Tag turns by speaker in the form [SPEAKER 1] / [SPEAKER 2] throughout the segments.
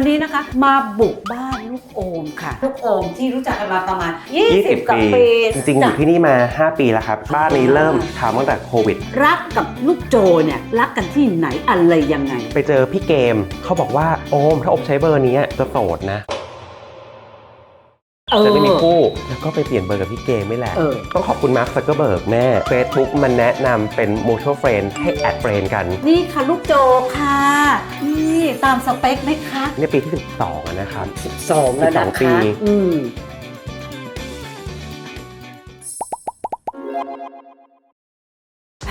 [SPEAKER 1] วันนี้นะคะ มาบุกบ้านลูกโอมค่ะ ลูกโอมที่รู้จักกันมาประมาณ 20กับปี
[SPEAKER 2] จริงๆ อยู่ที่นี่มา 5 ปีแล้วครับ บ้านนี้เริ่มทำตั้งแต่โควิด
[SPEAKER 1] รักกับลูกโจเนี่ยรักกันที่ไหนอะไรยังไง
[SPEAKER 2] ไปเจอพี่เกมเขาบอกว่าโอมถ้าโอมใช้เบอร์นี้จะโสดนะ
[SPEAKER 1] เออ
[SPEAKER 2] จะไม่มีคู่ แล้วก็ไปเปลี่ยนเบอร์กับพี่เกมไม่แหละ
[SPEAKER 1] เออ
[SPEAKER 2] ต้องขอบคุณมาร์คซักเกอร์เบิร์กแม่ Facebook มันแนะนำเป็น mutual friend ให้แอดเฟรนกัน
[SPEAKER 1] นี่ค่ะลูกโจค่ะ นี่ตามสเปคไหมคะ
[SPEAKER 2] ในปีที่ 12อะนะครับ
[SPEAKER 1] 12แล้วนะ
[SPEAKER 2] 12ปี
[SPEAKER 1] คะอืม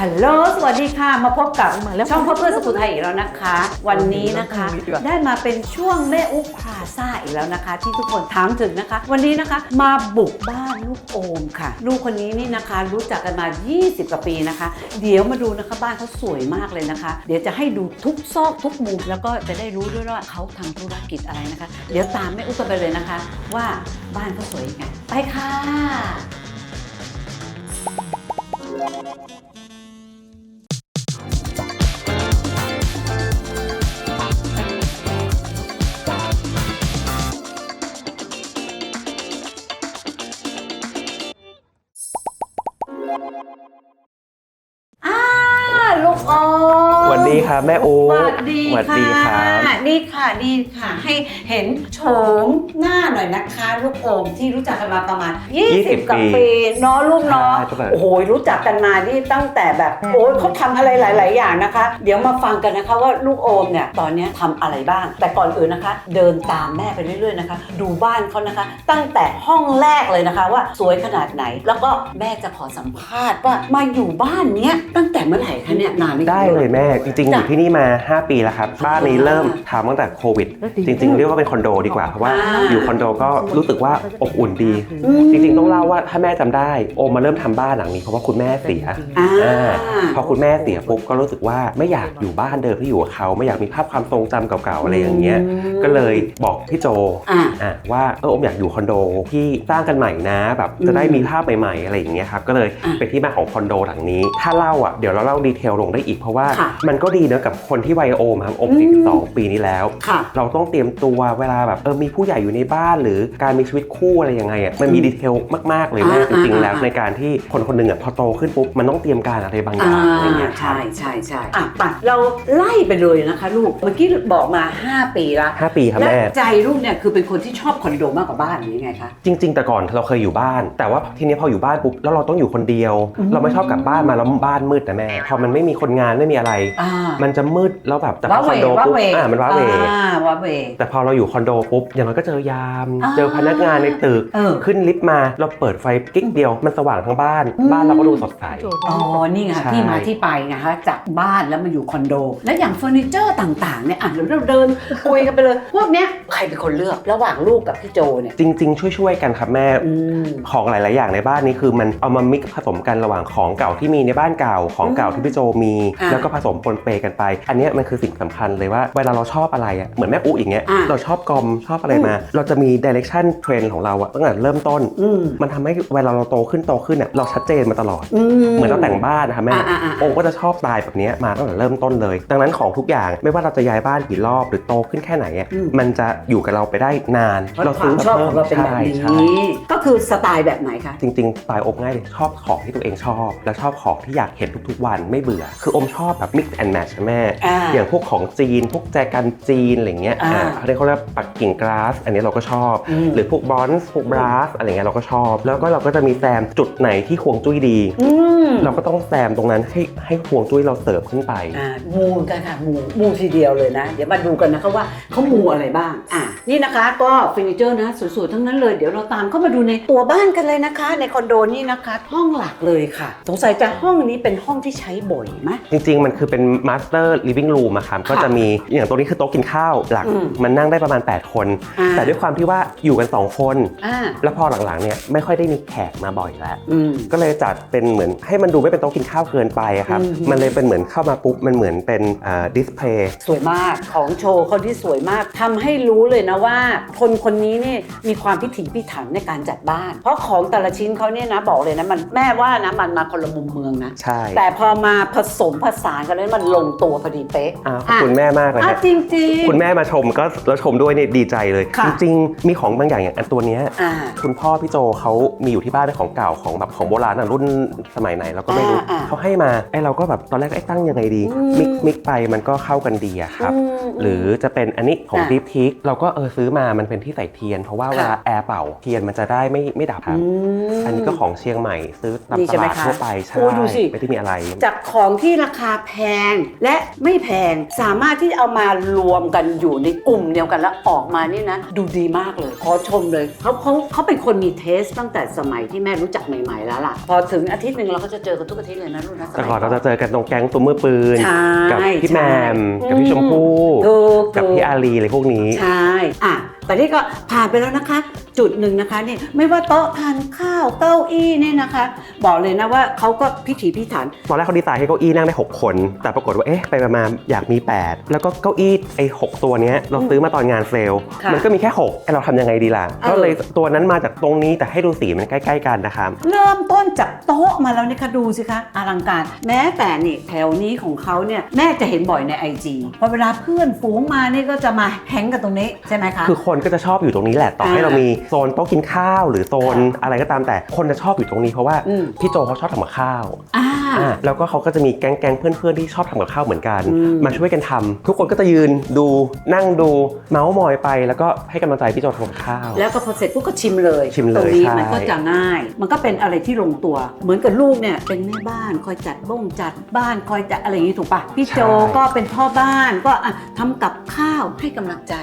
[SPEAKER 1] ฮัลโหล สวัสดีค่ะ มาพบกับช่องพ่อเพื่อนสกุลไทยอีกแล้วนะคะ วันนี้นะคะ ได้มาเป็นช่วงแม่อุ๊พลาซ่าอีกแล้วนะคะ ที่ทุกคนถามถึงนะคะ วันนี้นะคะมาบุกบ้านลูกโอมค่ะ ลูกคนนี้นี่นะคะ รู้จักกันมา 20 กว่าปีนะคะ เดี๋ยวมาดูนะคะบ้านเขาสวยมากเลยนะคะ เดี๋ยวจะให้ดูทุกซอกทุกมุมแล้วก็จะได้รู้ด้วยว่าเขาทำธุรกิจอะไรนะคะ เดี๋ยวตามแม่อุ๊กันไปเลยนะคะ ว่าบ้านเขาสวยยังไงไปค่ะ ลูกออม
[SPEAKER 2] สวัสดีครับแม่อู
[SPEAKER 1] สวัสดี
[SPEAKER 2] สวัสดีครับ
[SPEAKER 1] ค่ะนี่ค่ะนี่ค่ะ ให้เห็นโฉมหน้าหน่อยนะคะ ลูกโอมที่รู้จักกันมาประมาณ 20กับปีเนาะลูกเนาะ
[SPEAKER 2] ใช่ตั้งแต่
[SPEAKER 1] โอ้โหรู้จักกันมานี่ตั้งแต่แบบโอ้ยเขาทำอะไรหลาย ๆ อย่างนะคะ เดี๋ยวมาฟังกันนะคะว่าลูกโอมเนี่ยตอนเนี้ยทำอะไรบ้าง แต่ก่อนอื่นนะคะ เดินตามแม่ไปเรื่อย ๆ นะคะ ดูบ้านเขานะคะ ตั้งแต่ห้องแรกเลยนะคะ ว่าสวยขนาดไหน แล้วก็แม่จะขอสัมภาษณ์ว่ามาอยู่บ้านเนี้ยตั้งแต่เมื่อไหร่คะเนี่ยนานไหมคะ
[SPEAKER 2] ได้เลยแม่จริงๆอ
[SPEAKER 1] จ้ะ
[SPEAKER 2] ยู่ที่นี่มา 5 ปีแล้วครับบ้านนี้เริ่มทำตั้งแต่โควิด จริง ๆ เรียกว่าเป็นคอนโดดีกว่าเพราะว่า
[SPEAKER 1] อ่า
[SPEAKER 2] อยู่คอนโดก็รู้สึกว่าอบอุ่นดี
[SPEAKER 1] อืม
[SPEAKER 2] จริงๆ ต้องเล่าว่าถ้าแม่จำได้โอมมาเริ่มทำบ้านหลังนี้เพราะว่าคุณแม่เสีย
[SPEAKER 1] อ่า
[SPEAKER 2] อ่าพอคุณแม่เสียปุ๊บก็รู้สึกว่าไม่อยากอยู่บ้านเดิมที่อยู่กับเขาไม่อยากมีภาพความทรงจำเก่าๆอะไรอย่างเงี้ยก็เลยบอกพี่โจ
[SPEAKER 1] อ่า
[SPEAKER 2] อะว่าเอออมอยากอยู่คอนโดที่สร้างกันใหม่นะแบบจะได้มีภาพใหม่ๆอะไรอย่างเงี้ยครับก็เลย
[SPEAKER 1] อะ
[SPEAKER 2] เป็นที่มาของคอนโดหลังนี้ ถ้าเล่าอะเดี๋ยวเราเล่าดีเทลลงได้อีกเพราะว่า
[SPEAKER 1] ค่ะ
[SPEAKER 2] มันก็ดีเนอะกับคนที่วัยโอมครับโอม
[SPEAKER 1] อืม
[SPEAKER 2] 42ปีนี้แล้ว
[SPEAKER 1] ค่ะ
[SPEAKER 2] เราต้องเตรียมตัวเวลาแบบเออมีผู้ใหญ่อยู่ในบ้าน หรือการมีชีวิตคู่อะไรยังไงอะมันมี
[SPEAKER 1] อืม
[SPEAKER 2] ดีเทลมาก ๆ เลยแม่
[SPEAKER 1] อ่า
[SPEAKER 2] จริงๆแล้ว
[SPEAKER 1] อ่า
[SPEAKER 2] ในการที่คนคนหนึ่งอะพอโตขึ้นปุ๊บมันต้องเตรียมการอะไรบางอ
[SPEAKER 1] อ่า
[SPEAKER 2] ย่างอะไรเงี้ยครับ
[SPEAKER 1] ใช่ใช่ใช่อะไปเราไล่ไปเลยนะคะ ลูก เมื่อกี้บอกมา 5 ปีละ
[SPEAKER 2] ห้าปีครับ
[SPEAKER 1] และ
[SPEAKER 2] แม่
[SPEAKER 1] ใจลูกเนี่ยคือเป็นคนที่ชอบคอนโดมากกว่าบ้านหรือยังไงคะ
[SPEAKER 2] จริง ๆ แต่ก่อนเราเคยอยู่บ้าน แต่ว่าทีนี้พออยู่บ้านปุ๊บแล้วเราต้องอยู่คนเดียว
[SPEAKER 1] อืม
[SPEAKER 2] เราไม่ชอบกลับบ้านมาแล้วบ้านมืดนะแม่ พอมันไม่มีคนงานไม่มีอะไร
[SPEAKER 1] อ่า
[SPEAKER 2] มันจะมืดแล้วแบบแต่พ
[SPEAKER 1] ว้า
[SPEAKER 2] อ
[SPEAKER 1] เห
[SPEAKER 2] ควอนโด
[SPEAKER 1] ว้า
[SPEAKER 2] ปุ๊บ
[SPEAKER 1] เหว
[SPEAKER 2] อ่ามันว้าเหว
[SPEAKER 1] อ่าว้าเหว
[SPEAKER 2] แต่พอเราอยู่คอนโดปุ๊บอย่างน้อยก็เจอยาม
[SPEAKER 1] อ่า
[SPEAKER 2] เจอพนักงานในตึก
[SPEAKER 1] เออ
[SPEAKER 2] ขึ้นลิฟต์มาเราเปิดไฟกิ๊กเดียวมันสว่างทั้งบ้าน
[SPEAKER 1] อืม
[SPEAKER 2] บ้านเราก็ดูสดใส
[SPEAKER 1] อ๋อนี่ไง
[SPEAKER 2] ใช่
[SPEAKER 1] ที่มาที่ไปนะคะจากบ้านแล้วมาอยู่คอนโด และอย่างเฟอร์นิเจอร์ต่างๆเนี่ยอะเราเดินคุยกันไปเลยพวกเนี้ยใครเป็นคนเลือกระหว่างลูกกับพี่โจเนี่ย
[SPEAKER 2] จริง ๆ ช่วยๆกันครับแม่
[SPEAKER 1] อืม
[SPEAKER 2] ของหลาย ๆ อย่างในบ้านนี้คือมันเอามามิกซ์ผสมกันระหว่างของเก่าที่มีในบ้านเก่าของเก่าที่พี่โจมี
[SPEAKER 1] อ่า
[SPEAKER 2] แล้วก็ผสมปนเปกันไป อันเนี้ยมันคือสิ่งสำคัญเลยว่าเวลาเราชอบอะไรอะเหมือนแม่อุ๊อย่างเงี้ย
[SPEAKER 1] อ่า
[SPEAKER 2] เราชอบกอมชอบอะไรมา เราจะมีดิเรกชันเทรนของเราอะตั้งแต่เริ่มต้น
[SPEAKER 1] อืม
[SPEAKER 2] มันทำให้เวลาเราโตขึ้นโตขึ้นเนี่ยเราชัดเจนมาตลอด
[SPEAKER 1] อื
[SPEAKER 2] เหมือนเราแต่งบ้านนะคะแม่
[SPEAKER 1] อ่าอ่าอ่า
[SPEAKER 2] โอมก็จะชอบสไตล์แบบเนี้ยมาตั้งแต่เริ่มต้นเลย ดังนั้นของทุกอย่างไม่ว่าเราจะย้ายบ้านกี่รอบหรือโตขึ้นแค่ไหนอะ
[SPEAKER 1] อืม
[SPEAKER 2] มันจะอยู่กับเราไปได้นาน
[SPEAKER 1] เพราะความชอบของเราเป็นแบบ
[SPEAKER 2] ใช่ใช่
[SPEAKER 1] นี้ก็คือสไตล์แบบไหนคะ
[SPEAKER 2] จริงๆสไตล์อมง่ายเลยชอบของที่ตัวเองชอบ แล้วชอบของที่อยากเห็นทุกๆวันไม่เบื่อ คืออมชอบแบบ mix and match นะแม่
[SPEAKER 1] อ่า
[SPEAKER 2] อย่างพวกของจีน พวกแจกันจีนอะไรเงี้ย
[SPEAKER 1] อ่า
[SPEAKER 2] อ่าเขาเรียกเขาเรียกปักกิ่งกราส อันนี้เราก็ชอบ
[SPEAKER 1] อืม
[SPEAKER 2] หรือพวกบรอนซ์พวกบราสอะไรเงี้ยเราก็ชอบ แล้วก็เราก็จะมีแซมจุดไหนที่ห่วงจุ้ยดี
[SPEAKER 1] อืม
[SPEAKER 2] เราก็ต้องแซมตรงนั้นให้ให้ห่วงจุ้ยเราเสริมขึ้นไป
[SPEAKER 1] อ่ามูกันค่ะมูมูทีเดียวเลยนะ เดี๋ยวมาดูกันนะคะว่าเขามูอะไรบ้าง อ่านี่นะคะก็เฟอร์นิเจอร์นะสวยๆทั้งนั้นเลยเดี๋ยวเราตามเข้ามาดูในตัวบ้านกันเลยนะคะ ในคอนโดนี่นะคะ ห้องหลักเลยค่ะ สงสัยจะห้องนี้เป็นห้องที่ใช้บ่อยไหม
[SPEAKER 2] จริงๆ มันคือเป็น master living room อะครับก็จะมีอย่างตัวนี้คือโต๊ะกินข้าวหลัก
[SPEAKER 1] อืม
[SPEAKER 2] มันนั่งได้ประมาณ 8 คน
[SPEAKER 1] อ่า
[SPEAKER 2] แต่ด้วยความที่ว่าอยู่กัน 2 คน
[SPEAKER 1] อ่า
[SPEAKER 2] แล้วพอหลังๆเนี่ยไม่ค่อยได้มีแขกมาบ่อยแล้ว
[SPEAKER 1] อืม
[SPEAKER 2] ก็เลยจัดเป็นเหมือนให้มันดูไม่เป็นโต๊ะกินข้าวเกินไปอะครับ
[SPEAKER 1] อืม
[SPEAKER 2] มันเลยเป็นเหมือนเข้ามาปุ๊บ มันเหมือนเป็นดิสเพลย์
[SPEAKER 1] สวยมากของโชว์เขาที่สวยมากทำให้รู้เลยนะว่า คนคนนี้เนี่ยมีความพิถีพิถันในการจัดบ้าน เพราะของแต่ละชิ้นเขาเนี่ยนะบอกเลยนะมันแม่ว่านะมันมาคนละมุมเมืองนะ
[SPEAKER 2] ใช่
[SPEAKER 1] แต่พอมาผสมผสานกันแล้วมันลลงตัวพอดีเป๊ะ
[SPEAKER 2] อ้าวขอบคุณแม่มากเลย
[SPEAKER 1] อะ
[SPEAKER 2] ฮะ
[SPEAKER 1] จริงๆ
[SPEAKER 2] คุณแม่มาชมก็แล้วชมด้วยเนี่ยดีใจเลย
[SPEAKER 1] ค่ะ
[SPEAKER 2] จริง ๆ มีของบางอย่างอย่างอันตัวเนี้ย
[SPEAKER 1] อ่า
[SPEAKER 2] คุณพ่อพี่โจเขามีอยู่ที่บ้านเป็นของเก่าของแบบของโบราณอะรุ่นสมัยไหนเราก็ไม่รู้
[SPEAKER 1] อ่าอ่า
[SPEAKER 2] เขาให้มาไอ้เราก็แบบตอนแรกไอ้ตั้งยังไงดี
[SPEAKER 1] อืม
[SPEAKER 2] มิกมิกไปมันก็เข้ากันดีอะครับ
[SPEAKER 1] อืม
[SPEAKER 2] หรือจะเป็นอันนี้ของ
[SPEAKER 1] อะ
[SPEAKER 2] ดิฟทิกเราก็เออซื้อมามันเป็นที่ใส่เทียน เพราะว่า
[SPEAKER 1] ค่ะ
[SPEAKER 2] เวลาแอร์เป่าเทียนมันจะได้ไม่ไม่ดับครับ
[SPEAKER 1] ม
[SPEAKER 2] อันนี้ก็ของเชียงใหม่ซื้อตาม
[SPEAKER 1] นี่
[SPEAKER 2] ต
[SPEAKER 1] ใช่ไหม
[SPEAKER 2] ลาด
[SPEAKER 1] คะ
[SPEAKER 2] ทั่วไปใช่
[SPEAKER 1] โอ้ดูสิ
[SPEAKER 2] ไม่ได้มีอะไร
[SPEAKER 1] จากของที่ราคาแพงและไม่แพงสามารถที่จะเอามารวมกันอยู่ในกลุ่มเดียวกันแล้วออกมานี่นะ ดูดีมากเลย ขอชมเลยเขาเขาเขาเป็นคนมีเทสตั้งแต่สมัยที่แม่รู้จักใหม่ๆแล้วล่ะ พอถึงอาทิตย์หนึ่งเราก็จะเจอกันทุกอาทิตย์เลยนะลูกนะส
[SPEAKER 2] แต่
[SPEAKER 1] มัย
[SPEAKER 2] ก่อนเราจะเจอกันตรงแก๊งตุ้มมือปืน
[SPEAKER 1] ใช่
[SPEAKER 2] กับพี่
[SPEAKER 1] ใช่
[SPEAKER 2] แมม กับพี่
[SPEAKER 1] อืม
[SPEAKER 2] ชมพู่
[SPEAKER 1] ถูก
[SPEAKER 2] กับ
[SPEAKER 1] ถู
[SPEAKER 2] พี่อารีอะไรพวกนี้
[SPEAKER 1] ใช่ อะ แต่นี่ก็ผ่านไปแล้วนะคะ จุดหนึ่งนะคะนี่ไม่ว่าโต๊ะทานข้าวเก้าอี้เนี่ยนะคะ บอกเลยนะว่าเขาก็พิถีพิถัน
[SPEAKER 2] ตอนแรกเขาดีไซน์ให้เก้าอี้นั่งได้ 6 คน แต่ปรากฏว่าเอ๊ะไปมาๆอยากมี 8 แล้วก็เก้าอี้ไอ้หกตัวเนี้ยเราซื้อมาตอนงานเซลล์
[SPEAKER 1] ค่ะ
[SPEAKER 2] มันก็มีแค่6ไอ้เราทำยังไงดีล่ะ
[SPEAKER 1] เออ
[SPEAKER 2] ก็เลยตัวนั้นมาจากตรงนี้แต่ให้ดูสีมันใกล้ ๆ กันนะครับ
[SPEAKER 1] เริ่มต้นจากโต๊ะมาแล้วเนี่ยค่ะดูสิคะอลังการ แม้แต่นี่แถวนี้ของเขาเนี่ยแม่จะเห็นบ่อยใน IG พอเวลาเพื่อนฝูงมานี่ก็จะมาแฮงกันตรงนี้ใช่ไหมคะ
[SPEAKER 2] คือคนก็จะชอบอยู่ตรงนี้แหละต่อให้
[SPEAKER 1] อ่า
[SPEAKER 2] เรามีโซนโต๊ะกินข้าว หรือโซนอะไรก็ตามแต่คนจะชอบอยู่ตรงนี้เพราะว่า
[SPEAKER 1] อืม
[SPEAKER 2] พี่โจเขาชอบทำกับข้าว
[SPEAKER 1] อ่า
[SPEAKER 2] อ่าแล้วก็เขาก็จะมีแก๊งแก๊งๆเพื่อนๆที่ชอบทำกับข้าวเหมือนกัน
[SPEAKER 1] อืม
[SPEAKER 2] มาช่วยกันทำทุกคนก็จะยืนดูนั่งดูเมาส์มอยไป แล้วก็ให้กำลังใจพี่โจทำกับข้าว
[SPEAKER 1] แล้วก็พอเสร็จปุ๊บก็ชิมเลย
[SPEAKER 2] ชิมเลย
[SPEAKER 1] ตรงนี้
[SPEAKER 2] ใช่
[SPEAKER 1] มันก็จะง่าย มันก็เป็นอะไรที่ลงตัว เหมือนกับลูกเนี่ยเป็นแม่บ้านคอยจัดบ้งจัดบ้านคอยจัดอะไรอย่างนี้ถูกปะพี่โจก็เป็นพ่อบ้านก็อะทำกับข้าวให้กำลังใจ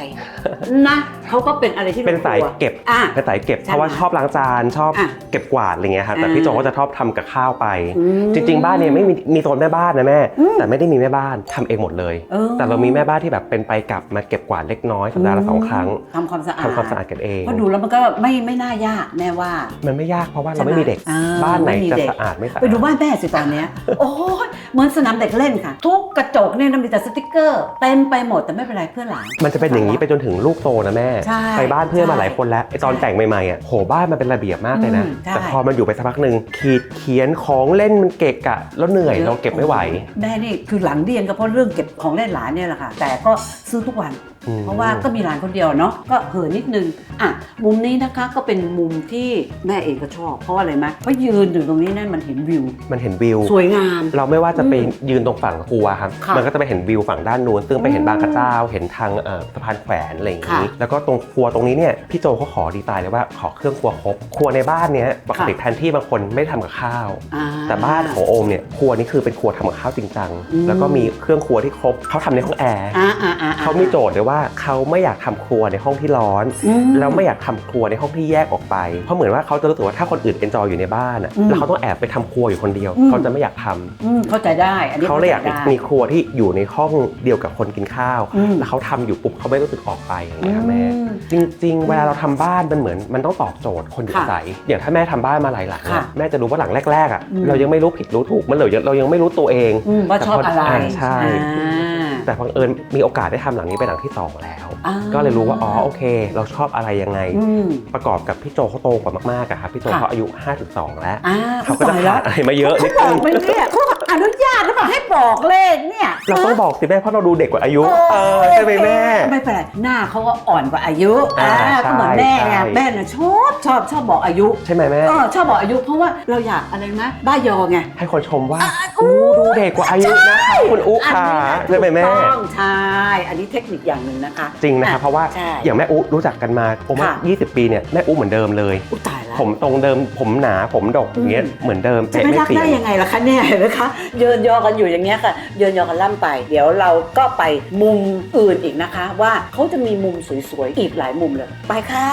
[SPEAKER 1] นะเขาก็เป็นอะไรที่ลง
[SPEAKER 2] เป็น
[SPEAKER 1] ตัว
[SPEAKER 2] สายเก็บ
[SPEAKER 1] อะ
[SPEAKER 2] เป็นสายเก็บ
[SPEAKER 1] ใช่
[SPEAKER 2] เพราะว่า
[SPEAKER 1] ไหม
[SPEAKER 2] ชอบล้างจานชอบ
[SPEAKER 1] อะ
[SPEAKER 2] เก็บกวาดอะไรเงี้ยครับแต่
[SPEAKER 1] อ่า
[SPEAKER 2] พี่โจก็จะชอบทำกับข้าวไป
[SPEAKER 1] อืม
[SPEAKER 2] จริง ๆ บ้านเนี่ยไม่มีมีโซนแม่บ้านนะแม่
[SPEAKER 1] อืม
[SPEAKER 2] แต่ไม่ได้มีแม่บ้านทำเองหมดเลย
[SPEAKER 1] ออ
[SPEAKER 2] แต่เรามีแม่บ้านที่แบบเป็นไปกลับมาเก็บกวาดเล็กน้อยสัปดาห์ละสองครั้ง
[SPEAKER 1] ทำความสะอาด
[SPEAKER 2] ทำความสะอาดกันเอง
[SPEAKER 1] เพราะดูแล้วมันก็ไม่ไม่น่ายากแม่ว่า
[SPEAKER 2] มันไม่ยากเพราะว่า
[SPEAKER 1] ใช่
[SPEAKER 2] เรา
[SPEAKER 1] ไหม
[SPEAKER 2] ไม่มีเด็ก
[SPEAKER 1] อ่า
[SPEAKER 2] บ้านไหน
[SPEAKER 1] ไม่มี
[SPEAKER 2] จะ
[SPEAKER 1] เด็ก
[SPEAKER 2] สะอาดไม่สะอาด
[SPEAKER 1] ไปดูบ้านแม่สิตอนเนี้ย โอ้ยเหมือนสนามเด็กเล่นค่ะ ทุกกระจกเนี่ยมีแต่สติกเกอร์เต็มไปหมดแต่ไม่เป็นไรเพื่อนหลาน
[SPEAKER 2] มันจะเป็นอย่างนี้ไปจนถึงลูกโตนะแม่
[SPEAKER 1] ใช่
[SPEAKER 2] ไปบ้านเพื่อนมา
[SPEAKER 1] ใช่
[SPEAKER 2] หลายคนแล้วไอตอน
[SPEAKER 1] ใช่
[SPEAKER 2] แต่งใหม่ๆอะโหบ้านมันเป็นระเบียบมากเลยนะ
[SPEAKER 1] อืมใช่
[SPEAKER 2] แต่พอมันอยู่ไปสักพักหนึ่งขีดเขียนของเล่นมันเกะกะ แล้วเหนื่อยเราเก็บไม่ไหว
[SPEAKER 1] แม่นี่คือหลังเดียนก็เพราะเรื่องเก็บของเล่นหลานเนี่ยแหละค่ะ แต่ก็ซื้อทุกวัน
[SPEAKER 2] อืม
[SPEAKER 1] เพราะว่าก็มีหลานคนเดียวเนาะก็เห่อะนิดนึงอะมุมนี้นะคะก็เป็นมุมที่แม่เองก็ชอบ เพราะว่าอะไรไหมเพราะยืนอยู่ตรงนี้นั่นมันเห็นวิว
[SPEAKER 2] มันเห็นวิว
[SPEAKER 1] สวยงาม
[SPEAKER 2] เราไม่ว่าจะไป
[SPEAKER 1] อืม
[SPEAKER 2] ยืนตรงฝั่งครัวครับ
[SPEAKER 1] ค่ะ
[SPEAKER 2] มันก็จะไปเห็นวิวฝั่งด้านนู้นซึ่งไปเห็น
[SPEAKER 1] อืม
[SPEAKER 2] บางกระเจ้า เห็นทางเอ่อสะพานแขวนอะไรอย่างนี้
[SPEAKER 1] ค่ะ
[SPEAKER 2] แล้วก็ตรงครัวตรงนี้เนี่ยพี่โจเขาขอดีไซน์เลยว่าขอเครื่องครัวครบครัวในบ้านเนี้ยปกติ
[SPEAKER 1] ค่ะ
[SPEAKER 2] แทนที่บางคนไม่ทำกับข้าว
[SPEAKER 1] อ่า
[SPEAKER 2] แต่บ้านของโอมเนี่ยครัวนี่คือเป็นครัวทำกับข้าวจริงจัง
[SPEAKER 1] อืม
[SPEAKER 2] แล้วก็มีเครื่องครัวที่ครบเขาทำในห้องแอร์
[SPEAKER 1] อ่าอ่าอ่า
[SPEAKER 2] เขามีโจทย์เลยว่าเขาไม่อยากทำครัวในห้องที่ร้อน
[SPEAKER 1] อื
[SPEAKER 2] แล้วไม่อยากทำครัวในห้องที่แยกออกไป เพราะเหมือนว่าเขาจะรู้สึกว่าถ้าคนอื่นเอนจอยอยู่ในบ้านอะ
[SPEAKER 1] อืม
[SPEAKER 2] แล้วเขาต้องแอบไปทำครัวอยู่คนเดียว
[SPEAKER 1] อืม
[SPEAKER 2] เขาจะไม่อยากทำ
[SPEAKER 1] อืมเข้าใจได้อันนี้
[SPEAKER 2] เขาเลยอยาก
[SPEAKER 1] ข้ใจได้
[SPEAKER 2] มีครัวที่อยู่ในห้องเดียวกับคนกินข้าว
[SPEAKER 1] อืม
[SPEAKER 2] แล้วเขาทำอยู่ปุ๊บเขาไม่รู้สึกออกไปอย่างเงี้ยครับแม่
[SPEAKER 1] อืม
[SPEAKER 2] จริง ๆ เวลาเราทำบ้านมันเหมือนมันต้องตอบโจทย์คนอยู่
[SPEAKER 1] ค่ะ
[SPEAKER 2] อาศัยอย่างถ้าแม่ทำบ้านมาหลายหลัง
[SPEAKER 1] ค่ะ
[SPEAKER 2] อะแม่จะรู้ว่าหลังแรกๆอะ
[SPEAKER 1] อืม
[SPEAKER 2] เรายังไม่รู้ผิดรู้ถูกมันเลยเรายังไม่รู้ตัวเอง
[SPEAKER 1] อืมว่าชอบอะไร
[SPEAKER 2] แต่พาใช่
[SPEAKER 1] อ่า
[SPEAKER 2] แต่บังเอิญมีโอกาสได้ทำหลังนี้เป็นหลังที่สองแล้ว
[SPEAKER 1] อ่า
[SPEAKER 2] ก็เลยรู้ว่าอ๋อโอเค เราชอบอะไรยังไง
[SPEAKER 1] อืม
[SPEAKER 2] ประกอบกับพี่โจเขาโตกว่ามากๆอะครับพี่โจ
[SPEAKER 1] ค่ะ
[SPEAKER 2] เขาอายุ 52 แล้ว
[SPEAKER 1] อ่า
[SPEAKER 2] เขาก็จะ
[SPEAKER 1] ตย
[SPEAKER 2] ขาดอะไรมาเยอะนิ
[SPEAKER 1] เขา
[SPEAKER 2] ด
[SPEAKER 1] บ
[SPEAKER 2] นึ
[SPEAKER 1] อก
[SPEAKER 2] ง
[SPEAKER 1] ไหมเนี่ยเขาอนุญาตหรือเปล่าให้บอกเลขเนี่ย
[SPEAKER 2] เราต้องบอกสิแม่เพราะเราดูเด็กกว่าอายุ เออใช่ไหมแม่
[SPEAKER 1] ไม่เป็นไรหน้าเขาก็อ่อนกว่าอายุ
[SPEAKER 2] อ่า
[SPEAKER 1] อ่าก็เหมือนแม่ไง
[SPEAKER 2] ใช่
[SPEAKER 1] แม่น่ะชอบชอบชอบบอกอายุ
[SPEAKER 2] ใช่ไหมแม่
[SPEAKER 1] เออชอบบอกอายุเพราะว่าเราอยากอะไรนะบ้ายอไง
[SPEAKER 2] ให้คนชมว่าอู้ดูเด็กกว่าอายุนะคะคุณอุ๊ค่ะใช่ไหมแม่
[SPEAKER 1] ถูกต้องใช่อันนี้เทคนิคอย่างหนึ่งนะคะ
[SPEAKER 2] จริงนะครับเพราะว่า
[SPEAKER 1] ใช่
[SPEAKER 2] อย่างแม่อุ๊รู้จักกันมาผมว่า
[SPEAKER 1] ค่ะ
[SPEAKER 2] 20 ปีเนี่ยแม่อุ๊เหมือนเดิมเลย
[SPEAKER 1] อุยตายแล้ว
[SPEAKER 2] ผมตรงเดิมผมหนาผมดกอย่างเงี้ย
[SPEAKER 1] อืม
[SPEAKER 2] เหมือนเดิม
[SPEAKER 1] จะ
[SPEAKER 2] เป๊ะ
[SPEAKER 1] ไม่
[SPEAKER 2] ไม่
[SPEAKER 1] รัก
[SPEAKER 2] เปลี่ย
[SPEAKER 1] ได้
[SPEAKER 2] น
[SPEAKER 1] ยังไงล่ะคะเนี่ยเห็นไหมคะเยินยอกันอยู่อย่างเงี้ยค่ะเยินยอกันล่ำไป เดี๋ยวเราก็ไปมุมอื่นอีกนะคะ ว่าเขาจะมีมุมสวยๆอีกหลายมุมเลย ไปค่ะ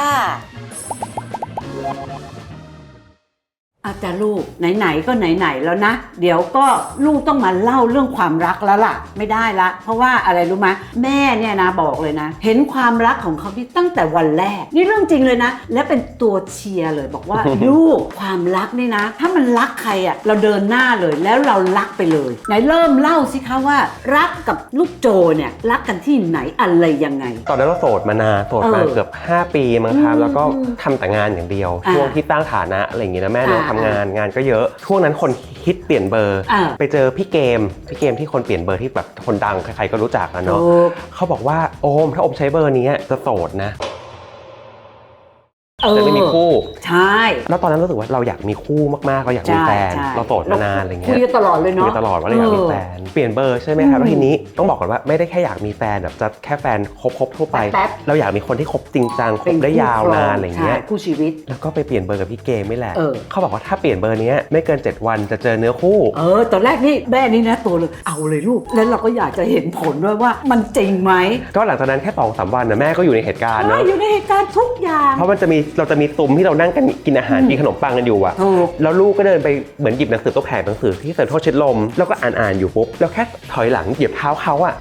[SPEAKER 1] อาจารย์ลูกไหนๆก็ไหนๆแล้วนะ เดี๋ยวก็ลูกต้องมาเล่าเรื่องความรักแล้วล่ะ ไม่ได้ละ เพราะว่าอะไรรู้ไหมแม่เนี่ยนะบอกเลยนะ เห็นความรักของเขาที่ตั้งแต่วันแรก นี่เรื่องจริงเลยนะ และเป็นตัวเชียร์เลยบอกว่า ลูกความรักนี่นะ ถ้ามันรักใครอะ่ะเราเดินหน้าเลยแล้วเรารักไปเลย ไหนเริ่มเล่าสิคะว่า รักกับลูกโจเนี่ยรักกันที่ไหนอะไรยังไง
[SPEAKER 2] ตอนนั้นเราโสดมานานโสดมา
[SPEAKER 1] เออ
[SPEAKER 2] เกือบ 5 ปีมั้งครับ
[SPEAKER 1] อืม
[SPEAKER 2] แล้วก็ทำแต่งานอย่างเดียว
[SPEAKER 1] อ่า
[SPEAKER 2] ช่วงที่ตั้งฐานะอะไรอย่างงี้นะแม่เนอะ
[SPEAKER 1] อ่า
[SPEAKER 2] ทำงานงานก็เยอะช่วงนั้นคนคิดเปลี่ยนเบอร์
[SPEAKER 1] อ่า
[SPEAKER 2] ไปเจอพี่เกมพี่เกมที่คนเปลี่ยนเบอร์ที่แบบคนดังใครๆก็รู้จักอะเนาะ
[SPEAKER 1] ถูก
[SPEAKER 2] เขาบอกว่าโอมถ้าโอมใช้เบอร์นี้จะโสดนะ
[SPEAKER 1] เออ
[SPEAKER 2] จะไม่มีคู่
[SPEAKER 1] ใช่
[SPEAKER 2] แล้วตอนนั้นรู้สึกว่าเราอยากมีคู่มากๆ เราอยากมี
[SPEAKER 1] ใช่
[SPEAKER 2] แฟน
[SPEAKER 1] ใช่
[SPEAKER 2] เราโสดมานานอะไรเงี้
[SPEAKER 1] คุ
[SPEAKER 2] ย
[SPEAKER 1] ยกันตลอดเลย
[SPEAKER 2] คุ
[SPEAKER 1] เนาะ
[SPEAKER 2] ยตลอดว่าเราอยากมีแฟน เปลี่ยนเบอร์ใช่ไหมครับ
[SPEAKER 1] อืม
[SPEAKER 2] แล้วทีนี้ต้องบอกก่อนว่าไม่ได้แค่อยากมีแฟนแบบจะแค่แฟนคบๆทั่วไป
[SPEAKER 1] แป๊บ
[SPEAKER 2] เราอยากมีคนที่คบจริงจังคบได้ยาวนานอะไรเงี้ย
[SPEAKER 1] ใช่คู่ชีวิต
[SPEAKER 2] แล้วก็ไปเปลี่ยนเบอร์กับพี่เกมไม่แหละ
[SPEAKER 1] เออ
[SPEAKER 2] เขาบอกว่าถ้าเปลี่ยนเบอร์เนี้ยไม่เกิน 7 วันจะเจอเนื้อคู่
[SPEAKER 1] เออ ตอนแรกนี่แม่นี่นะตัวเลย เอาเลยลูก แล้วเราก็อยากจะเห็นผลด้วยว่ามันจริงไหม
[SPEAKER 2] ก็หลังจากนั้นแค่สองสามวันนะแม่ก็อยู่ในเหตุการณ์
[SPEAKER 1] ใช่
[SPEAKER 2] เนาะ
[SPEAKER 1] อยู่ในเหตุการณ์ทุกอย่าง
[SPEAKER 2] เพราะมันจะมีเราจะมีซุ้มที่เรานั่งกันกินอาหาร
[SPEAKER 1] อืม
[SPEAKER 2] กินขนมปังกันอยู่อะ
[SPEAKER 1] ถูก
[SPEAKER 2] แล้วลูกก็เดินไปเหมือนหยิบหนังสือตัวแผ่นหนังสือที่เซ็นทรัลชิดลมแล้วก็อ่านอ่านๆอยู่ปุ๊บแล้วแค่ถอยหลังเหยียบเท้าเขาอะ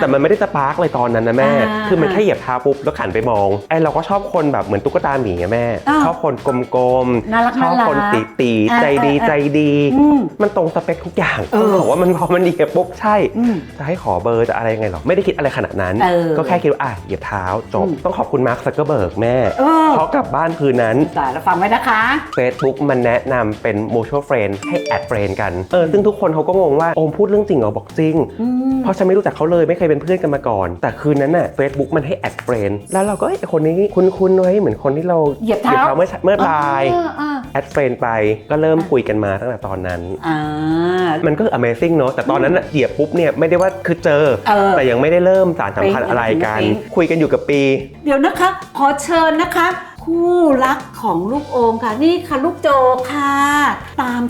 [SPEAKER 2] แต่มันไม่ได้สปาร์กเลยตอนนั้นนะแม่
[SPEAKER 1] อ่า
[SPEAKER 2] คือมันแค่เหยียบเท้าปุ๊บแล้วขันไปมองไอ้เราก็ชอบคนแบบเหมือนตุ๊กตาหมีอะแม่
[SPEAKER 1] อ้าว
[SPEAKER 2] ชอบคนกลม
[SPEAKER 1] น่ารัก
[SPEAKER 2] ชอบคน
[SPEAKER 1] น่ารัก
[SPEAKER 2] ตีตีๆ
[SPEAKER 1] อ่า
[SPEAKER 2] ใจดี
[SPEAKER 1] อ่า
[SPEAKER 2] ใจดี
[SPEAKER 1] อืม
[SPEAKER 2] มันตรงสเปคทุกอย่าง
[SPEAKER 1] เออ
[SPEAKER 2] บอกว่ามันพอมันเหยียบปุ๊บใช่
[SPEAKER 1] อืม
[SPEAKER 2] จะให้ขอเบอร์จะอะไรยังไงหรอ ไม่ได้คิดอะไรขนาดนั้น
[SPEAKER 1] เออ
[SPEAKER 2] ก็แค่คิดว่าอะเหยียบเท้าจบ
[SPEAKER 1] อืม
[SPEAKER 2] ต้องขอบคุณมาร์คซักเกอร์เบิร์กแม่
[SPEAKER 1] เออ
[SPEAKER 2] เพราะกลับบ้านคืนนั้น
[SPEAKER 1] แต่เราฟังไว้นะคะ
[SPEAKER 2] Facebook มันแนะนำเป็น mutual friend ให้แอดเฟรนกัน เออ ซึ่งทุกคนเขาก็งงว่า โอมพูดเรื่องจริงเหรอบอกจริง
[SPEAKER 1] อืม
[SPEAKER 2] เพราะฉันไม่รู้จักเขาเลยไม่เคยเป็นเพื่อนกันมาก่อน แต่คืนนั้นน่ะ Facebook มันให้แอดเฟรนแล้วเราก็เอ้ยคนนี้คุ้นๆไว้เหมือนคนที่เรา
[SPEAKER 1] เหยียบเท้า
[SPEAKER 2] เมื่อเมื่อบ่าย
[SPEAKER 1] อ่าอ่า
[SPEAKER 2] แอดเฟรนไปก็เริ่มคุยกันมาตั้งแต่ตอนนั้น
[SPEAKER 1] อ่า
[SPEAKER 2] มันก็คือ Amazing เนอะแต่ตอนนั้นน่ะเหยียบปุ๊บเนี่ยไม่ได้ว่าคือเจอ
[SPEAKER 1] เออ
[SPEAKER 2] แต่ยังไม่ได้เริ่มสารสัมพันธ์อะไรกัน
[SPEAKER 1] ปิ๊ง
[SPEAKER 2] คุยกันอยู่กับปี
[SPEAKER 1] เดี๋ยวนะคะ ขอเชิญนะคะ คู่รักของลูกโอมค่ะ นี่ค่ะลูกโจค่ะ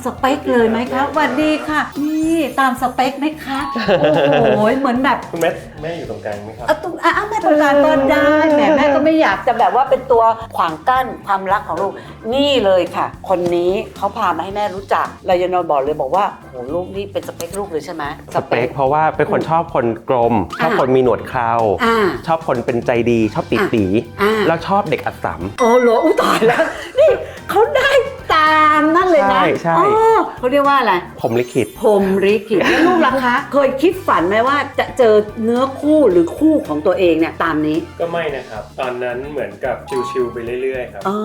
[SPEAKER 1] สเปคเลยไหมคะสวัสดีค่ะ นี่ตามสเปคไหมคะ โอ้โห เหมือนแบบ
[SPEAKER 2] คุณแม่แม่อยู่ตรงกลางไหมครับ
[SPEAKER 1] เอาตุ้อะแม่ต้องการก็ได้แหมแม่ก็ไม่อยากจะแบบว่าเป็นตัวขวางกั้นความรักของลูก นี่เลยค่ะ คนนี้เขาพามาให้แม่รู้จักเรายานนบอกเลยบอกว่าโอ้โหลูกนี่เป็นสเปคลูกเลยใช่ไหม
[SPEAKER 2] สเปคเพราะว่าเป็นคนชอบคนกลม ชอบ
[SPEAKER 1] อ่า
[SPEAKER 2] คนมีหนวดเครา
[SPEAKER 1] อ่า
[SPEAKER 2] ชอบคนเป็นใจดี ชอบตีตี
[SPEAKER 1] อ่า
[SPEAKER 2] แล้วชอบเด็กอัดสัม
[SPEAKER 1] โอ้โหอุ้ยตายแล้ว นี่เขาได้ตาม นั่นเลยนะ
[SPEAKER 2] ใช่ใช่
[SPEAKER 1] อ๋อเขาเรียกว่าอะไร
[SPEAKER 2] ผมลิขิต
[SPEAKER 1] พรหมลิขิตแล้วลูกล่ะคะ เคยคิดฝันไหมว่าจะเจอเนื้อคู่หรือคู่ของตัวเองเนี่ยตามนี้
[SPEAKER 3] ก็ไม่นะครับ ตอนนั้นเหมือนกับชิวๆไปเรื่อยๆครับ
[SPEAKER 1] อ๋อ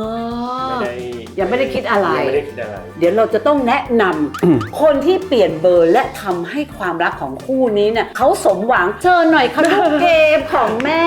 [SPEAKER 3] ไม่ได้
[SPEAKER 1] ยังไม่ได้คิดอะไร
[SPEAKER 3] ยังไม่ได้คิดอะไร
[SPEAKER 1] เดี๋ยวเราจะต้องแนะนำคนที่เปลี่ยนเบอร์และทำให้ความรักของคู่นี้เนี่ยเขาสมหวังเชิญหน่อยค่ะลูกเกมของแม่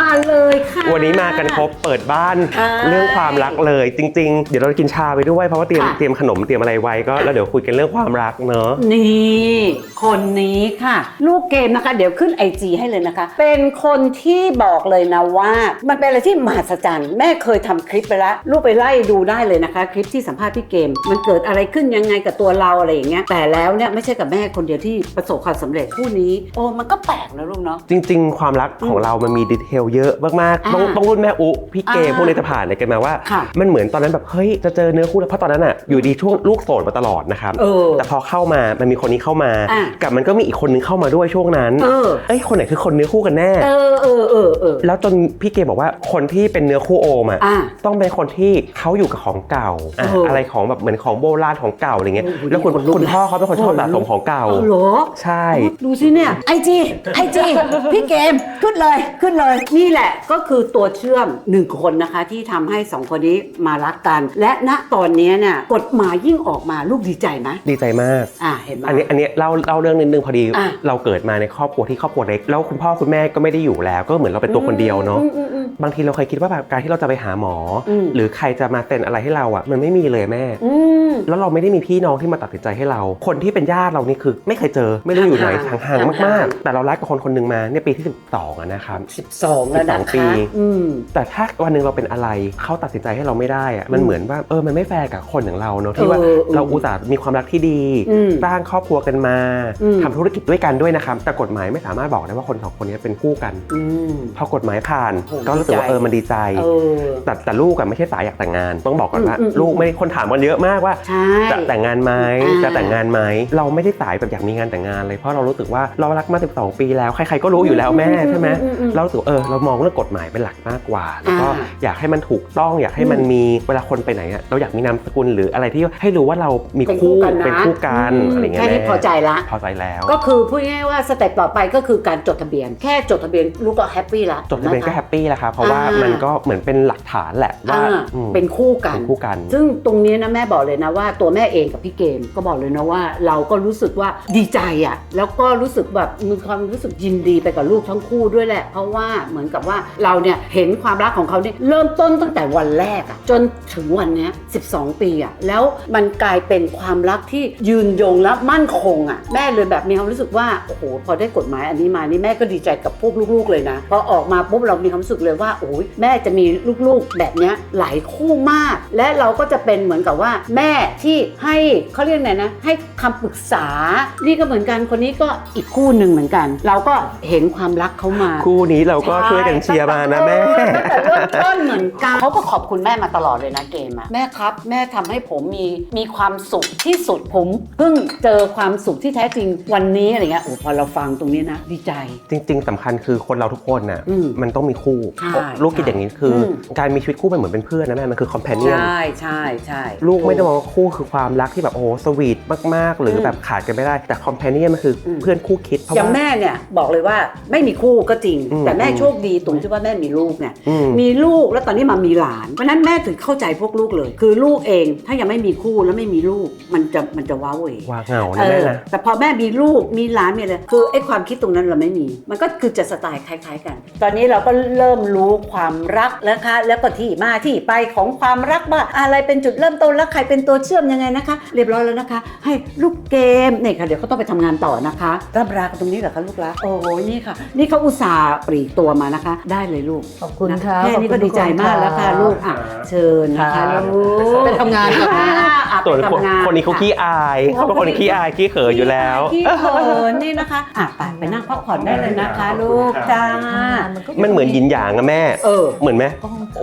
[SPEAKER 1] มาเลยค่ะ
[SPEAKER 2] วันนี้มากันครบเปิดบ้าน
[SPEAKER 1] ใช่
[SPEAKER 2] เรื่องความรักเลยจริง ๆ เดี๋ยวเราจะกินชาไปด้วยเพราะว่าเตรียม
[SPEAKER 1] ค่ะ
[SPEAKER 2] เตรียมขนมเตรียมอะไรไว้ก็แล้วเดี๋ยวคุยกันเรื่องความรักเนอะ
[SPEAKER 1] นี่คนนี้ค่ะ ลูกเกมนะคะ เดี๋ยวขึ้น IG ให้เลยนะคะ เป็นคนที่บอกเลยนะว่า มันเป็นอะไรที่มหัศจรรย์แม่เคยทำคลิปไปแล้วลูกไปไล่ดูได้เลยนะคะ คลิปที่สัมภาษณ์พี่เกม มันเกิดอะไรขึ้นยังไงกับตัวเราอะไรอย่างเงี้ยแต่แล้วเนี่ยไม่ใช่กับแม่คนเดียวที่ประสบความสำเร็จคู่นี้ โอ้มันก็แปลกนะลูกเนาะ
[SPEAKER 2] จริง ๆ ความรักของเรามันมีดีเทลเยอะมากๆต้อง
[SPEAKER 1] อ่า
[SPEAKER 2] ต้องรุ่นแม่อุพี่เกม
[SPEAKER 1] อ่า
[SPEAKER 2] พวกนี้จะผ่านอะไรกันมาว่า
[SPEAKER 1] ค่ะ
[SPEAKER 2] มันเหมือนตอนนั้นแบบเฮ้ยจะเจอเนื้อคู่แล้วเพราะตอนนั้นอะอยู่ดีช่วงลูกโสดมาตลอดนะครับ
[SPEAKER 1] เออ
[SPEAKER 2] แต่พอเข้ามามันมีคนนี้เข้ามา
[SPEAKER 1] อะ
[SPEAKER 2] กับมันก็มีอีกคนนึงเข้ามาด้วยช่วงนั้น
[SPEAKER 1] เออ
[SPEAKER 2] เอ้ยคนไหนคือคนเนื้อคู่กันแน่
[SPEAKER 1] เออเออเออเออ
[SPEAKER 2] แล้วจนพี่เกมบอกว่าคนที่เป็นเนื้อคู่โอมอะ
[SPEAKER 1] อะ
[SPEAKER 2] ต้องเป็นคนที่เขาอยู่กับของเก่าอะ
[SPEAKER 1] เอออ
[SPEAKER 2] อะไรของแบบเหมือนของโบราณของเก่าอะไรเงี้ย
[SPEAKER 1] โอ้โห
[SPEAKER 2] แล้วคุณ
[SPEAKER 1] ขนลุก
[SPEAKER 2] คุณพ่อเขาเป็นคนชอบ
[SPEAKER 1] ขนลุก
[SPEAKER 2] สะสมของเก่า
[SPEAKER 1] เอาเหรอ
[SPEAKER 2] ใช่
[SPEAKER 1] ดูสิเนี่ยไอจีไอจีพี่เกมขึ้นเลยขึ้นเลยนี่แหละก็คือตัวเชื่อมหนึ่งคนนะคะที่ทำให้สองคนนี้มารักกัน และณตอนนี้เนี่ยกฎหมายยิ่งออกมาลูกดีใจไหม
[SPEAKER 2] ดีใจมาก
[SPEAKER 1] อ่าเห็นไหม
[SPEAKER 2] อันนี้อันนี้เล่าเล่าเรื่องนิดนึงพอดี
[SPEAKER 1] อะ
[SPEAKER 2] เราเกิดมาในครอบครัวที่ครอบครัวเล็กแล้วคุณพ่อคุณแม่ก็ไม่ได้อยู่แล้ว ก็เหมือนเราเป็นตัวคนเดียวเนาะ
[SPEAKER 1] อืมอืมอืม
[SPEAKER 2] บางทีเราเคยคิดว่าแบบการที่เราจะไปหาหมออ
[SPEAKER 1] ม
[SPEAKER 2] หรือใครจะมาเซ็นอะไรให้เราอะมันไม่มีเลยแม่
[SPEAKER 1] อืม
[SPEAKER 2] แล้วเราไม่ได้มีพี่น้องที่มาตัดสินใจให้เรา คนที่เป็นญาติเรานี่คือ ไม่เคยเจอไม่รู้อยู่ไหน
[SPEAKER 1] ห่างๆ
[SPEAKER 2] ห่างๆ
[SPEAKER 1] ห่ามา
[SPEAKER 2] ก
[SPEAKER 1] ง
[SPEAKER 2] ๆแต่เรารักกับคนคนหนึ่งมาเนี่ยปีที่ 12อะนะครับ
[SPEAKER 1] สิบสองแล้วนะ
[SPEAKER 2] 12ปี
[SPEAKER 1] คะอืม
[SPEAKER 2] แต่ถ้าวันหนึ่งเราเป็นอะไรเขาตัดสินใจให้เราไม่ได้อะมันเหมือนว่าเออมันไม่แฟร์กับคนอย่างเราเนอะที่ว่า
[SPEAKER 1] เออเออ
[SPEAKER 2] เราอุตส่าห์มีความรักที่ดี
[SPEAKER 1] อืม
[SPEAKER 2] สร้างครอบครัวกันมา
[SPEAKER 1] อืม
[SPEAKER 2] ทำธุรกิจด้วยกันด้วยนะครับแต่กฎหมายไม่สามารถบอกได้ว่าคนสองคนนี้เป็นคู่กัน
[SPEAKER 1] อืม
[SPEAKER 2] พอกฎหมายผ่าน
[SPEAKER 1] โอ้
[SPEAKER 2] ก็รู้สึกว่า
[SPEAKER 1] ดีใจ
[SPEAKER 2] เออมันดีใจ
[SPEAKER 1] เออ
[SPEAKER 2] แต่แต่ลูกอะไม่ใช่สายอยากแต่งงาน ต้องบอกก่อนว่า
[SPEAKER 1] อืมอืม
[SPEAKER 2] ลูกไม่ได้คนถามกันเยอะมากว่า
[SPEAKER 1] ใช่
[SPEAKER 2] จะแต่งงานไหม
[SPEAKER 1] อ่า
[SPEAKER 2] จะแต่งงานไหมเราไม่ได้สายแบบอยากมีงานแต่งงานเลยเพราะเรารู้สึกว่าเรารักมา12 ปีแล้วใครๆก็รู้อยู่แล้วแม่ใช่ไหม
[SPEAKER 1] อือือืม
[SPEAKER 2] เรารู้สึกเออเรามองเรื่องกฎหมายเป็นหลักมากกว่า แล้วก็
[SPEAKER 1] อ่า
[SPEAKER 2] อยากให้มันถูกต้องอยากให้มันมีเวลาคนไปไหนอะเราอยากมีนามสกุลหรืออะไรที่ให้รู้ว่าเรามี
[SPEAKER 1] เป็น
[SPEAKER 2] คู่
[SPEAKER 1] กันนะ
[SPEAKER 2] เป็นคู่กันอะไรเงี้ย
[SPEAKER 1] แค่นี้
[SPEAKER 2] แม่
[SPEAKER 1] พอใจละ
[SPEAKER 2] พอใจแล้ว
[SPEAKER 1] ก็คือพูดง่ายๆว่าสเต็ปต่อไปก็คือการจดทะเบียน แค่จดทะเบียนลูกก็แฮปปี้ละ
[SPEAKER 2] จดทะเบียนก็แฮปปี้แล้วครับเพราะว่า
[SPEAKER 1] อ่ามั
[SPEAKER 2] มันก็เหมือนเป็นหลักฐานแหละว่า
[SPEAKER 1] อ่า
[SPEAKER 2] อืม
[SPEAKER 1] เป็นคู่กัน
[SPEAKER 2] เป็นคู่กัน
[SPEAKER 1] ซึ่งตรงนี้นะแม่บอกเลยนะว่าตัวแม่เองกับพี่เกมก็บอกเลยนะว่า เราก็รู้สึกว่าดีใจอะ่ะแล้วก็รู้สึกแบบมีความรู้สึกยินดีไปกับลูกทั้งคู่ด้วยแหละ เพราะว่าเหมือนกับว่าเราเนี่ยเห็นความรักของเขาเนี่ยเริ่มต้นตั้งแต่วันแรกอะจนถึงวันเนี้ย12 ปีอะแล้วมันกลายเป็นความรักที่ยืนยงและมั่นคงอะแม่เลยแบบมีความรู้สึกว่าโอ้โหพอได้กฎหมายอันนี้มานี่แม่ก็ดีใจกับพวกลูกๆเลยนะพอออกมาปุ๊บเรามีความรู้สึกเลยว่าโอ้ยแม่จะมีลูกๆแบบเนี้ยหลายคู่มาก และเราก็จะเป็นเหมือนกับว่า แม่ที่ให้เขาเรียกไงนะให้คำปรึกษา นี่ก็เหมือนกันคนนี้ก็อีกคู่หนึ่งเหมือนกัน เราก็เห็นความรักเขามา
[SPEAKER 2] คู่นี้เราก็ช่วยกันเชียร์มานะแม่
[SPEAKER 1] แต่เริ่มต้นเหมือนกันเขาก็ขอบคุณแม่มาตลอดเลยนะเกมอะแม่ครับ แม่ทำให้ผมมีมีความสุขที่สุดผมเพิ่งเจอความสุขที่แท้จริงวันนี้อะไรเงี้ยโอ้พอเราฟังตรงนี้นะดีใจ
[SPEAKER 2] จริง ๆสำคัญคือคนเราทุกคนน่ะ
[SPEAKER 1] อืม
[SPEAKER 2] มันต้องมีคู่
[SPEAKER 1] ใช่
[SPEAKER 2] ลูกคิดอย่างนี้คืออ
[SPEAKER 1] ม
[SPEAKER 2] การมีชีวิตคู่มันเหมือนเป็นเพื่อนนะแม่มันคือคอมเพนเนียน
[SPEAKER 1] ใช่ใช่ใช่
[SPEAKER 2] ลูกไม่ได้มองว่าคู่คือความรักที่แบบโอ้โหสวีทมากๆ หรืออ
[SPEAKER 1] ม
[SPEAKER 2] แบบขาดกันไม่ได้แต่คอมเพนเนียนมันคืออ
[SPEAKER 1] ม
[SPEAKER 2] เพื่อนคู่คิดเพราะ
[SPEAKER 1] อย่าง
[SPEAKER 2] ว่า
[SPEAKER 1] แม่เนี่ยบอกเลยว่าไม่มีคู่ก็จริง
[SPEAKER 2] อืม
[SPEAKER 1] แต่แม่
[SPEAKER 2] อืม
[SPEAKER 1] โชคดีตรงที่ว่าแม่มีลูกไง
[SPEAKER 2] อืม
[SPEAKER 1] มีลูกแล้วตอนนี้มามีหลานเพราะฉะนั้นแม่ถึงเข้าใจพวกลูกเลย คือลูกเองถ้ายังไม่มีคู่แล้วไม่มีลูกมันจะมันจะว้าเหว
[SPEAKER 2] ว่าเหงา
[SPEAKER 1] เอ
[SPEAKER 2] นะแม่
[SPEAKER 1] อ
[SPEAKER 2] นะ
[SPEAKER 1] แต่พอแม่มีลูกมีหลานมีอะไรคือไอ้ความคิดตรงนั้นเราไม่มี มันก็คือจะสไตล์คล้าย ๆ กัน ตอนนี้เราก็เริ่มรู้ความรักแล้วนะคะ แล้วก็ที่มาที่ไปของความรักว่าอะไรเป็นจุดเริ่มต้นแล้วใครเป็นตัวเชื่อมยังไงนะคะ เรียบร้อยแล้วนะคะ ให้ลูกเกมนี่ค่ะเดี๋ยวเขาต้องไปทำงานต่อนะคะรับรากันตรงนี้เหรอคะลูกรักโอ้โหนี่ค่ะ นี่เขาอุตส่าห์ปลีกตัวมานะคะ ได้เลยลูก
[SPEAKER 4] ขอบคุณ
[SPEAKER 1] น
[SPEAKER 4] ค่ะ
[SPEAKER 1] แค่นี้ก็ดีใจมากแล้วค่ะลูกอะเชิญนะคะลูก
[SPEAKER 4] ไปทำงานก่อนนะ
[SPEAKER 1] อะ
[SPEAKER 2] ส่วน
[SPEAKER 1] ไป
[SPEAKER 2] คน
[SPEAKER 1] ทำงาน
[SPEAKER 2] คนนี้เขาขี้อายเขาเป็นคนขี้อายขี้เขินอยู่แล้ว
[SPEAKER 1] ขี้เขินนี่นะคะอะไปไปนั่งพักผ่อนได้เลยนะคะ ลูกจ้า
[SPEAKER 2] มันเหมือนยินหยางอะแม่
[SPEAKER 1] เออ
[SPEAKER 2] เหมือนไหม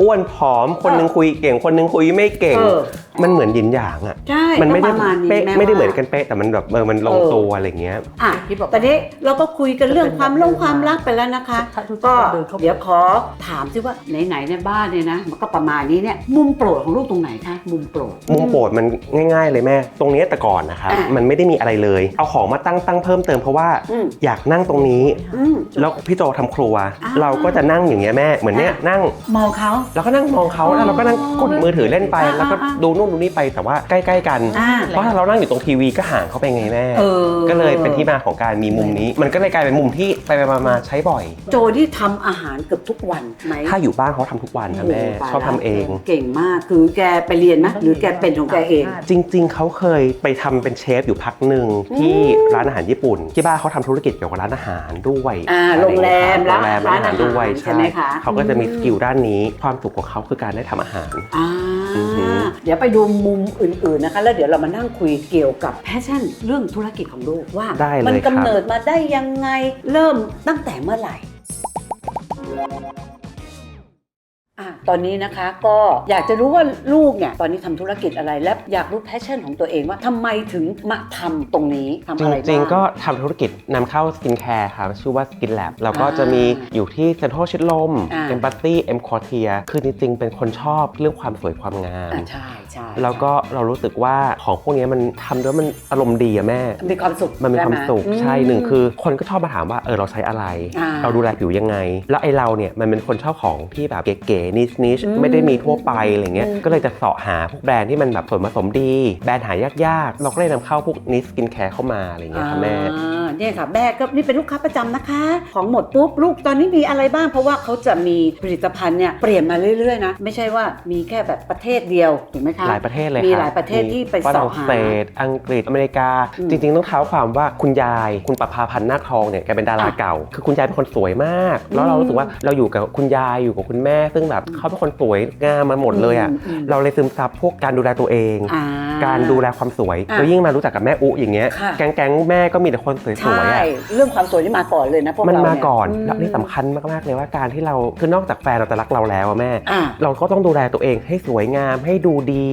[SPEAKER 2] อ้วนผอมคนหนึงคุยเก่ง คนหนึงคุยไม่เก่ง
[SPEAKER 1] เออ
[SPEAKER 2] มันเหมือนยินหยางอะ
[SPEAKER 1] ใช่
[SPEAKER 2] มันไม่ได้
[SPEAKER 1] ก็ประาณนี้
[SPEAKER 2] เป๊ะ
[SPEAKER 1] แว่า
[SPEAKER 2] ไม่ได้เหมือนกันเป๊ะแต่มันแบบเออมันลงตัวอะไรเงี้ย
[SPEAKER 1] อะ
[SPEAKER 4] ที่บอก
[SPEAKER 1] ตอนนี้เราก็คุยกันเรื่องความลงความรักไปแล้วนะคะ
[SPEAKER 4] ถ้าทุก
[SPEAKER 1] ก็
[SPEAKER 4] เดินเข้าไป
[SPEAKER 1] เดี๋ยวขอถามซิว่าไหนๆในบ้านเนี่ยนะ มันก็ประมาณนี้เนี่ยมุมโปรดของลูกตรงไหนคะมุมโปรด
[SPEAKER 2] มุมโปรดมันง่าย ๆ เลยแม่ ตรงเนี้ยแต่ก่อนนะครับ
[SPEAKER 1] อะ
[SPEAKER 2] มันไม่ได้มีอะไรเลย เอาของมาตั้งตั้งเพิ่มเติมเพราะว่า
[SPEAKER 1] อืม
[SPEAKER 2] อยากนั่งตรงนี้
[SPEAKER 1] อืม
[SPEAKER 2] แล้วพี่โจทำครัว
[SPEAKER 1] อ่า
[SPEAKER 2] เราก็จะนั่งอย่างเงี้ยแม่เหมือนเนี้ย
[SPEAKER 1] อะ
[SPEAKER 2] นั่ง
[SPEAKER 1] มองเขา
[SPEAKER 2] แล้วก็นั่งมองเขาแล้วเราก็นั่งกดมือถือเล่นไป
[SPEAKER 1] อ่า
[SPEAKER 2] แล้วก็
[SPEAKER 1] อ่า
[SPEAKER 2] ดูนู่นดูนี่ไปแต่ว่าใกล้ๆกัน
[SPEAKER 1] อ่า
[SPEAKER 2] เพราะถ้าเรานั่งอยู่ตรงทีวีก็ห่างเขาไปไงแม่
[SPEAKER 1] เออ
[SPEAKER 2] ก็เลยเป็นที่มาของการมีมุมนี้ มันก็เลยกลายเป็นมุมที่ไปๆมาๆใช้บ่อย
[SPEAKER 1] โจที่ทำอาหารเกือบทุกวันไหม
[SPEAKER 2] ถ้าอยู่บ้านเขาทำทุกวันค่ะแม่
[SPEAKER 1] โโหตาย
[SPEAKER 2] ชอบทำเอง
[SPEAKER 1] เก่งมากคือแกไปเรียนไหมหรือแกเป็นของแกเอง
[SPEAKER 2] จริง ๆ เขาเคยไปทำเป็นเชฟอยู่พักหนึ่งที่ร้านอาหารญี่ปุ่น ที่บ้านเขาทำธุรกิจเกี่ยวกับร้านอาหารด้วย
[SPEAKER 1] อ่า
[SPEAKER 2] อะไอย่าเยครับ
[SPEAKER 1] โรงแรม
[SPEAKER 2] โรงแรม
[SPEAKER 1] ร้า
[SPEAKER 2] ร้านนอาหารด้วย
[SPEAKER 1] อาหารใช่ไหมคะ
[SPEAKER 2] เขาก็จะมีสกิลด้านนี้ ความสุขของเขาคือการได้ทำอาหาร
[SPEAKER 1] อ่า
[SPEAKER 2] อือหือ
[SPEAKER 1] เดี๋ยวไปดูมุมอื่นๆนะคะ แล้วเดี๋ยวเรามานั่งคุยเกี่ยวกับแพชชั่นเรื่องธุรกิจของลูกว่า
[SPEAKER 2] ได้เลย
[SPEAKER 1] มัน
[SPEAKER 2] ครับ
[SPEAKER 1] กำเนิดมาได้ยังไงเริ่มตั้งแต่เมื่อไหร่อะ ตอนนี้นะคะก็อยากจะรู้ว่าลูกเนี่ยตอนนี้ทำธุรกิจอะไรและอยากรู้แพชชั่นของตัวเองว่าทำไมถึงมาทำตรงนี้ทำ
[SPEAKER 2] จ
[SPEAKER 1] อะไรบ้าง
[SPEAKER 2] ริงๆก็ทำธุรกิจนำเข้าสกินแคร์ครับชื่อว่าสกินแลบแล้วก็
[SPEAKER 1] อ่า
[SPEAKER 2] จะมีอยู่ที่เซ็นทรัลชิดลม
[SPEAKER 1] อ่า
[SPEAKER 2] เอ็มบัตตี้เอ็มคอเทียคือจริงๆเป็นคนชอบเรื่องความสวยความงาม
[SPEAKER 1] อะใช่ ใช่
[SPEAKER 2] แล้วก็เรารู้สึกว่าของพวกนี้มันทำด้วยมันอารมณ์ดีอะแม่
[SPEAKER 1] มีความสุข
[SPEAKER 2] มันมีความสุข
[SPEAKER 1] ได้ไห
[SPEAKER 2] ใช่หนึ่งคือ คนก็ชอบมาถามว่าเออเราใช้อะไร
[SPEAKER 1] อ่า
[SPEAKER 2] เราดูแลผิวยังไง แล้วไอเราเนี่ยมันเป็นคนชอบของที่แบบเก๋ๆนิชนิช
[SPEAKER 1] อืม
[SPEAKER 2] ไม่ได้มีทั่วไปอะไรเงี้ย
[SPEAKER 1] อืม
[SPEAKER 2] ก็เลยจะเสาะหาพวกแบรนด์ที่มันแบบส่วนผสมดี แบรนด์หายากๆ เราก็เลยนำเข้าพวกนิสกินแคร์เข้ามาอะไรเงี้ยค่ะแม่
[SPEAKER 1] อ่าเนี่ยค่ะแม่ก็นี่เป็นลูกค้าประจำนะคะ ของหมดปุ๊บลูกตอนนี้มีอะไรบ้าง เพราะว่าเขาจะมีผลิตภัณฑ์เนี่ยเปลี่ยนมาเรื่อยๆนะ ไม่ใช่ว่ามีแค่แบบประเทศเดียวถูกไหมคะ
[SPEAKER 2] หลายประเทศเลย
[SPEAKER 1] มี
[SPEAKER 2] ครับ
[SPEAKER 1] หลายประเทศที่ไป
[SPEAKER 2] ฝ
[SPEAKER 1] เสาะ
[SPEAKER 2] รั่ง
[SPEAKER 1] หา
[SPEAKER 2] เศสอังกฤษอเมริกา
[SPEAKER 1] อืม
[SPEAKER 2] จริง ๆ ต้องเท้าความว่าคุณยาย คุณประภาพันธ์นาคทองเนี่ยแกเป็นดาราเก่า คือคุณยายเป็นคนสวยมาก แล้วเรารู้สึกว่าเราอยู่กับคุณยายอยู่กับคุณแม่ ซึ่งแบบเขาเป็นคนสวยงามมาหมดเลยอะ
[SPEAKER 1] อืมอืม
[SPEAKER 2] เราเลยซึมซับพวกการดูแลตัวเอง
[SPEAKER 1] อ่า
[SPEAKER 2] การดูแลความสวย
[SPEAKER 1] อะ
[SPEAKER 2] แล้วยิ่งมารู้จักกับแม่อุอย่างเงี้ย
[SPEAKER 1] ค่ะ
[SPEAKER 2] แก๊งๆแม่ก็มีแต่คนสวย
[SPEAKER 1] ใช่
[SPEAKER 2] ๆอะ
[SPEAKER 1] เรื่องความสวยนี่มาก่อนเลยนะพวก
[SPEAKER 2] มัน
[SPEAKER 1] เรา
[SPEAKER 2] มา
[SPEAKER 1] เนี่ย
[SPEAKER 2] ก่อน
[SPEAKER 1] ม
[SPEAKER 2] แล้วนี่สำคัญมากๆเลยว่าการที่เราคือนอกจากแฟนเราจะรักเราแล้วอะแม่
[SPEAKER 1] อ่า
[SPEAKER 2] เราก็ต้องดูแลตัวเองให้สวยงามให้ดูดี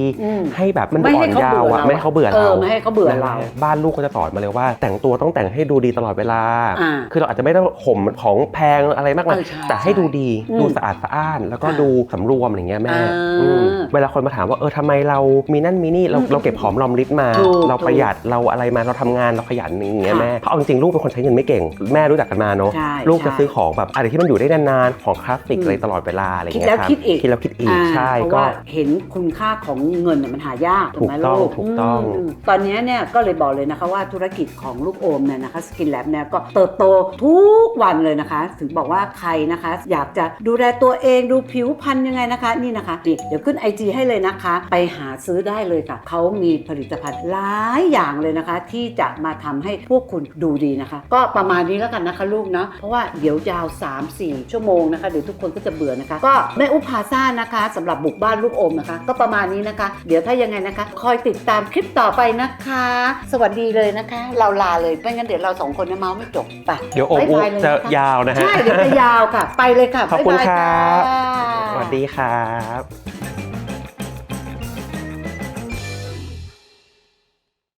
[SPEAKER 1] อืม
[SPEAKER 2] ให้แบบมันดู
[SPEAKER 1] ไม่
[SPEAKER 2] อ่
[SPEAKER 1] ให้
[SPEAKER 2] อน
[SPEAKER 1] เขา
[SPEAKER 2] ยาว
[SPEAKER 1] เบื่อ
[SPEAKER 2] อะ
[SPEAKER 1] เรา
[SPEAKER 2] ไม่ให้เขาเบื่อ
[SPEAKER 1] เอ
[SPEAKER 2] เรา
[SPEAKER 1] อไม่ให้เขาเบื่อเรา
[SPEAKER 2] บ้านลูกก็จะสอนมาเลยว่า แต่งตัวต้องแต่งให้ดูดีตลอดเวลา
[SPEAKER 1] อ่า
[SPEAKER 2] คือเราอาจจะไม่ต้องห่มของแพงอะไรมากมาย
[SPEAKER 1] เออใช่
[SPEAKER 2] แต่ให้ดูดี
[SPEAKER 1] อืม
[SPEAKER 2] ดูสะอาดสะอ้าน แล้วก็
[SPEAKER 1] อ่า
[SPEAKER 2] ดูสำรวมอะไรเงี้ยแม่
[SPEAKER 1] อ่า
[SPEAKER 2] อืมเวลาคนมาถามว่าเออทำไมเรามีนั่นมีนี่เรา
[SPEAKER 1] อืม
[SPEAKER 2] เราเก็บหอมรอมริบมา
[SPEAKER 1] ถูก
[SPEAKER 2] เราประหยัดเราอะไรมาเราทำงานเราขยันอย่างเงี้ย
[SPEAKER 1] ค่ะ
[SPEAKER 2] แม่เพราะเอาจริงๆลูกเป็นคนใช้เงินไม่เก่ง แม่รู้จักกันมาเนาะ
[SPEAKER 1] ใช่
[SPEAKER 2] ลูกจะ
[SPEAKER 1] ใช่
[SPEAKER 2] ซื้อของแบบอะไรที่มันอยู่ได้นานๆของคลาสสิก
[SPEAKER 1] อืม
[SPEAKER 2] อะไรตลอดเวลาอะไร
[SPEAKER 1] คิด
[SPEAKER 2] เงี้ย
[SPEAKER 1] แล้ว
[SPEAKER 2] ครับ
[SPEAKER 1] คิดอีก
[SPEAKER 2] คิดแล้วคิดอีก
[SPEAKER 1] อ่า
[SPEAKER 2] ใช่
[SPEAKER 1] เพราะ
[SPEAKER 2] ก็
[SPEAKER 1] ว่าเห็นคุณค่าของเงินเนี่ยมันหายาก
[SPEAKER 2] ถูก
[SPEAKER 1] ไหม
[SPEAKER 2] ต้อง
[SPEAKER 1] ลูก
[SPEAKER 2] ถูกต้อง
[SPEAKER 1] มตอนนี้เนี่ยก็เลยบอกเลยนะคะว่าธุรกิจของลูกโอมเนี่ยนะคะสกินแลบเนี่ยก็เติบโตทุกวันเลยนะคะ ถึงบอกว่าใครนะคะ อยากจะดูแลตัวเองดูผิวพรรณยังไงนะคะ นี่นะคะนี่เดี๋ยวขึ้น IG ให้เลยนะคะ ไปหาซื้อได้เลยค่ะเขามีผลิตภัณฑ์หลายอย่างเลยนะคะ ที่จะมาทำให้พวกคุณดูดีนะคะ ก็ประมาณนี้แล้วกันนะคะลูกเนาะเพราะว่าเดี๋ยวยาว 3-4 ชั่วโมงนะคะเดี๋ยวทุกคนก็จะเบื่อนะคะ ก็แม่อุพาซ่านะคะสำหรับบุกบ้านลูกอมนะคะ ก็ประมาณนี้นะคะเดี๋ยวถ้ายังไงนะคะ คอยติดตามคลิปต่อไปนะคะ สวัสดีเลยนะคะ เราลาเลยไม่งั้นเดี๋ยวเราสองคนเนี่ยเมาไม่จบไป
[SPEAKER 2] เดี๋ยวโอม
[SPEAKER 1] บ๊าย
[SPEAKER 2] อุ
[SPEAKER 1] บายเลย
[SPEAKER 2] จะ
[SPEAKER 1] นะคะ
[SPEAKER 2] ยาวนะฮะ
[SPEAKER 1] ใช่เดี๋ยวจะยาวค่ะ ไปเลยค่ะ
[SPEAKER 2] ขอบคุณา
[SPEAKER 1] ยาย
[SPEAKER 2] ครับ
[SPEAKER 1] ค่ะ
[SPEAKER 2] สวัสดีครับ